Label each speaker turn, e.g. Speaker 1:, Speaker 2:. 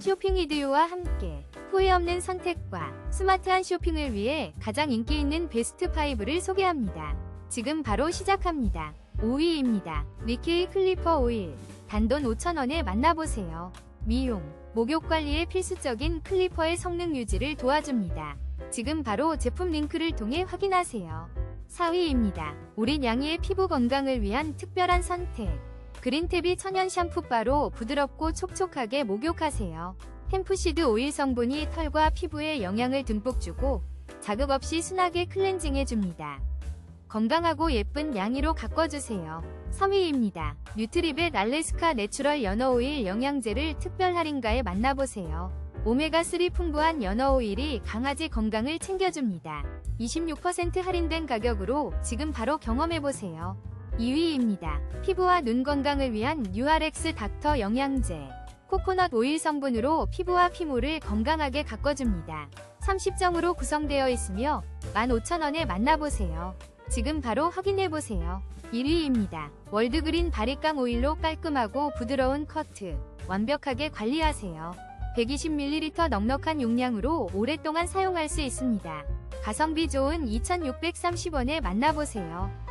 Speaker 1: 쇼핑 이디오와 함께 후회 없는 선택과 스마트한 쇼핑을 위해 가장 인기 있는 베스트 5를 소개합니다. 지금 바로 시작합니다. 5위입니다. 리케이 클리퍼 오일. 단돈 5,000원에 만나보세요. 미용, 목욕 관리에 필수적인 클리퍼의 성능 유지를 도와줍니다. 지금 바로 제품 링크를 통해 확인하세요. 4위입니다. 우리 양이의 피부 건강을 위한 특별한 선택. 그린탭이 천연 샴푸바로 부드럽고 촉촉하게 목욕하세요. 햄프시드 오일 성분이 털과 피부에 영향을 듬뿍 주고 자극 없이 순하게 클렌징해줍니다. 건강하고 예쁜 양이로 가꿔주세요. 3위입니다. 뉴트리벳 알래스카 내추럴 연어오일 영양제를 특별 할인가에 만나보세요. 오메가3 풍부한 연어오일이 강아지 건강을 챙겨줍니다. 26% 할인된 가격으로 지금 바로 경험해보세요. 2위입니다. 피부와 눈 건강을 위한 URX 닥터 영양제. 코코넛 오일 성분으로 피부와 피모를 건강하게 가꿔줍니다. 30정으로 구성되어 있으며 15,000원에 만나보세요. 지금 바로 확인해보세요. 1위입니다. 월드그린 바리깡 오일로 깔끔하고 부드러운 커트. 완벽하게 관리하세요. 120ml 넉넉한 용량으로 오랫동안 사용할 수 있습니다. 가성비 좋은 2,630원에 만나보세요.